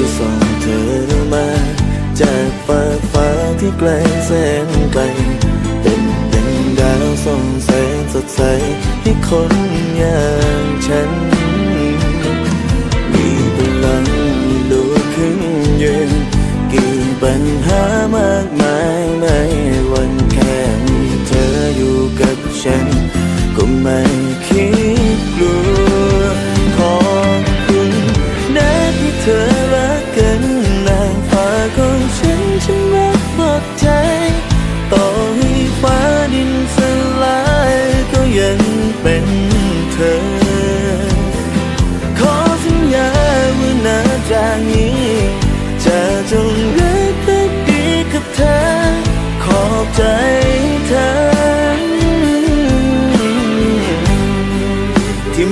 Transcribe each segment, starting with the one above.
ที่ส่งเธอมา จากฟ้าฟ้าที่ไกลแสนไกล เป็นดังดาวส่องแสงสดใสให้คนอย่างฉัน มีพลังลุกขึ้นยืนกี่ปัญหามา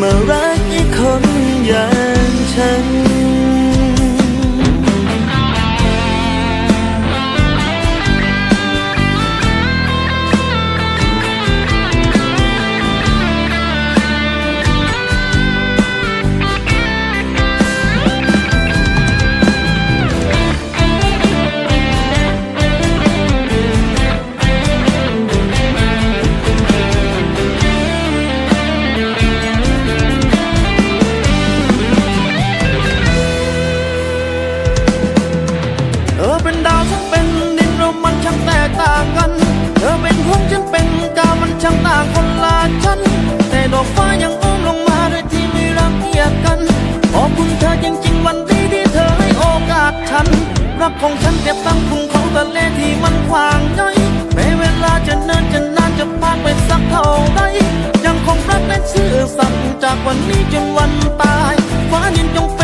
มารักอีกคนอย่างฉัน ของฉันเก็บตั้งคุ้งของทะเลที่มันขวางย่อยแม้เวลาจะเนิ่นจะนานจะผ่านไปสักเท่าใดยังคงรักและซื่อสัตย์จากวันนี้จนวันตายฟ้ายินจงเป็น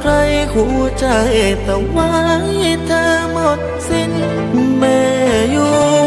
ใครหัวใจแต่ไว้เธอหมดสิ้นแม่อยู่